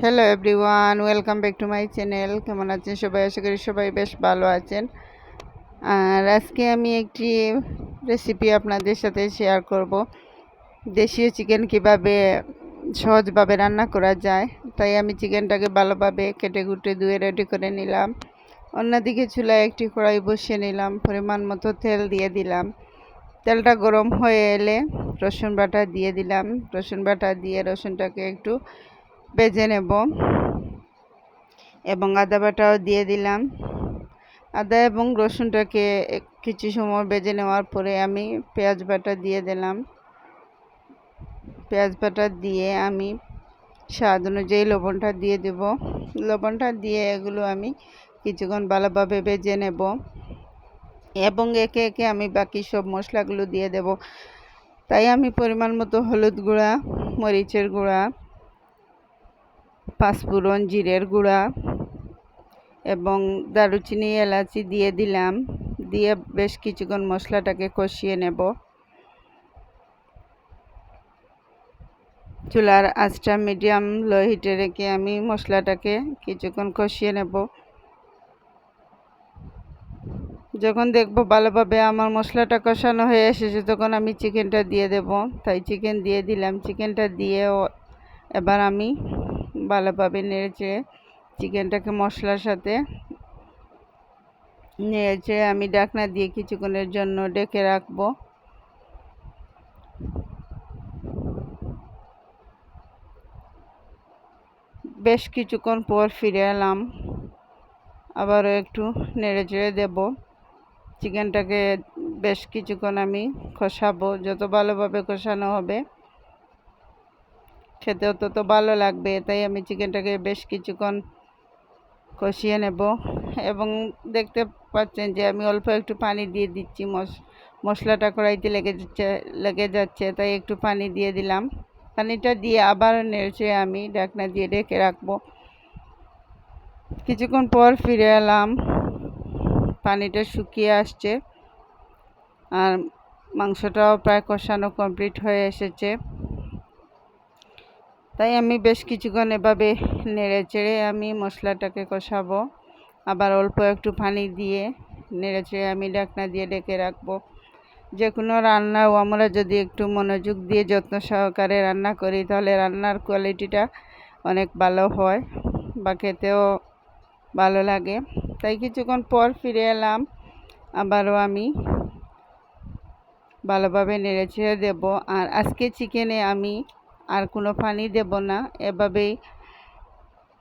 Hello everyone welcome back to my channel কেমন আছেন সবাই? আশা করি সবাই বেশ ভালো আছেন। আর আজকে আমি একটি রেসিপি আপনাদের সাথে শেয়ার করব। দেশীয় চিকেন কীভাবে সহজভাবে রান্না করা যায়, তাই আমি চিকেনটাকে ভালোভাবে কেটে কুটে ধুয়ে রেডি করে নিলাম। অন্যদিকে চুলায় একটি কড়াই বসিয়ে নিলাম, পরিমাণ মতো তেল দিয়ে দিলাম। তেলটা গরম হয়ে এলে রসুন বাটা দিয়ে দিলাম। রসুন বাটা দিয়ে রসুনটাকে একটু ভেজে নেব। এবং আদা বাটাও দিয়ে দিলাম। আদা এবং রসুনটাকে কিছু সময় ভেজে নেওয়ার পরে আমি পেঁয়াজ বাটা দিয়ে দিলাম। পেঁয়াজ বাটা দিয়ে আমি স্বাদ অনুযায়ী লবণটা দিয়ে দেব। লবণটা দিয়ে এগুলো আমি কিছুক্ষণ ভালোভাবে ভেজে নেব। এবং একে একে আমি বাকি সব মশলাগুলো দিয়ে দেব। তাই আমি পরিমাণ মতো হলুদ গুঁড়া, মরিচের গুঁড়া পাঁচফোড়ন জিরের গুঁড়া এবং দারুচিনি এলাচি দিয়ে দিলাম। দিয়ে বেশ কিছুক্ষণ মশলাটাকে কষিয়ে নেব। চুলার আঁচটা মিডিয়াম লো হিটে রেখে আমি মশলাটাকে কিছুক্ষণ কষিয়ে নেব। যখন দেখব ভালোভাবে আমার মশলাটা কষানো হয়ে এসেছে, তখন আমি চিকেনটা দিয়ে দেব। তাই চিকেন দিয়ে দিলাম। চিকেনটা দিয়ে এবার আমি ভালোভাবে নেড়েচে চিকেনটাকে মশলার সাথে নেড়েচে আমি ডাকনা দিয়ে কিছুক্ষণের জন্য ডেকে রাখব। বেশ কিছুক্ষণ পর ফিরে এলাম। আবারও একটু নেড়ে চেড়ে দেবো। চিকেনটাকে বেশ কিছুক্ষণ আমি কষাবো, যত ভালোভাবে কষানো হবে। খেতেও তো ভালো লাগবে, তাই আমি চিকেনটাকে বেশ কিছুক্ষণ কষিয়ে নেব। এবং দেখতে পাচ্ছেন যে আমি অল্প একটু পানি দিয়ে দিচ্ছি, মশ, মশলাটা কড়াইতে লেগে যাচ্ছে লেগে যাচ্ছে, তাই একটু পানি দিয়ে দিলাম। পানিটা দিয়ে আবার নেড়ে আমি ডাকনা দিয়ে ঢেকে রাখব। কিছুক্ষণ পর ফিরে এলাম, পানিটা শুকিয়ে আসছে, আর মাংসটাও প্রায় কষানো কমপ্লিট হয়ে এসেছে। তাই আমি বেশ কিছুক্ষণ এভাবে নেড়ে চেড়ে আমি মশলাটাকে কষাবো। আবার অল্প একটু পানি দিয়ে নেড়ে চেড়ে আমি ডাকনা দিয়ে ডেকে রাখব। যে কোনো রান্নাও আমরা যদি একটু মনোযোগ দিয়ে যত্ন সহকারে রান্না করি, তাহলে রান্নার কোয়ালিটিটা অনেক ভালো হয় বা খেতেও ভালো লাগে। তাই কিছুক্ষণ পর ফিরে এলাম। আবারও আমি ভালোভাবে নেড়ে ছেড়ে দেবো। আর আজকে চিকেনে আমি আর কোনো পানি দেব না। এভাবেই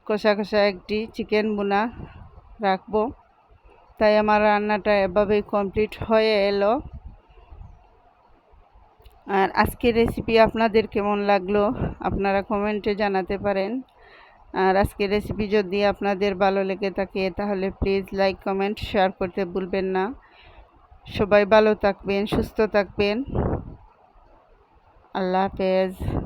কষা কষা একটি চিকেন বোনা রাখব। তাই আমার রান্নাটা এভাবেই কমপ্লিট হয়ে এলো। আর আজকের রেসিপি আপনাদের কেমন লাগল আপনারা কমেন্টে জানাতে পারেন। আর আজকের রেসিপি যদি আপনাদের ভালো লেগে থাকে তাহলে প্লিজ লাইক কমেন্ট শেয়ার করতে ভুলবেন না। সবাই ভালো থাকবেন, সুস্থ থাকবেন। আল্লাহ হাফেজ।